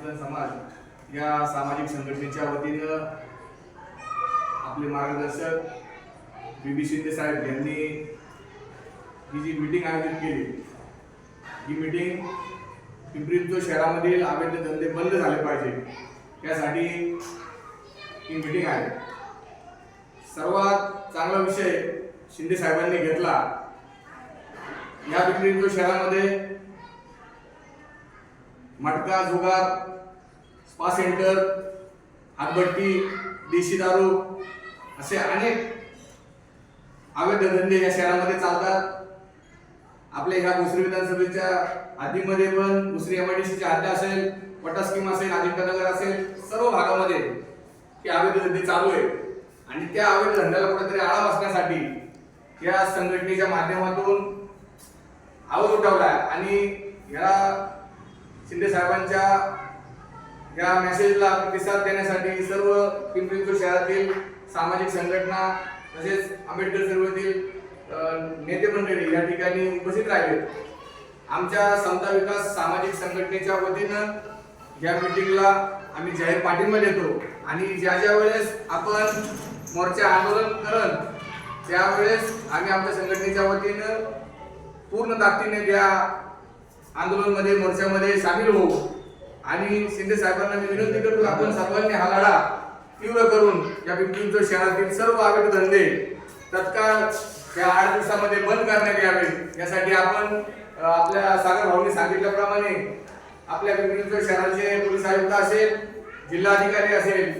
महाचिंतन समाज या सामाजिक संघटनेच्या वतीनं आपले मार्गदर्शक बी बी शिंदे साहेब यांनी ही जी मीटिंग आयोजित केली ही मीटिंग पिंपरी शहरामधील अवैध धंदे बंद झाले पाहिजे यासाठी ही मीटिंग आहे. सर्वात चांगला विषय शिंदे साहेबांनी घेतला. या पिंपरी शहरामध्ये मटका जुगार स्पा सेंटर हातभट्टी देशी दारू असे अनेक अवैध धंदे या शहरामध्ये चालतात. आपल्या ह्या भोसरी विधानसभेच्या आधीमध्ये पण भोसरी एमआयडीसीच्या हद्द असेल पटा स्कीम असेल अजिंठनगर असेल सर्व भागामध्ये हे अवैध धंदे चालू आहे आणि त्या अवैध धंद्याला कुठेतरी आळा बसण्यासाठी या संघटनेच्या माध्यमातून आवाज उठवला आणि या शिंदे साहेबांच्या या मेसेजला प्रतिसाद देण्यासाठी सर्व पिंपरी शहरातील सामाजिक संघटना तसेच आंबेडकर चळवळीतील नेते मंडळी या ठिकाणी उपस्थित राहिले. आमच्या समता विकास सामाजिक संघटनेच्या वतीनं या मीटिंगला आम्ही जाहीर पाठिंबा देतो. आणि ज्या ज्या वेळेस आपण मोर्चा आंदोलन करत त्यावेळेस आम्ही आमच्या संघटनेच्या वतीनं पूर्ण ताकदीने त्या आंदोलनमध्ये मोर्चामध्ये सामील होऊ. आणि शिंदे साहेबांना मी विनंती करतो आपण सर्वांनी हा लढा तीव्र करून या पिंपरी शहरातील सर्व आगत धंदे तत्काळ त्या आठ दिवसामध्ये बंद करण्यात यावे. यासाठी आपण आपल्या सागर भाऊनी सांगितल्याप्रमाणे आपल्या पिंपरी शहराचे पोलीस आयुक्त असेल जिल्हाधिकारी असेल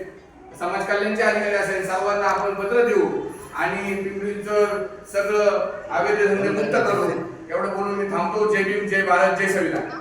समाज कल्याणचे अधिकारी असेल सर्वांना आपण पत्र देऊ आणि पिंपरीचं सगळं आवेदन मुक्त करू మీరు అరెస్ట్ చేసే విధానం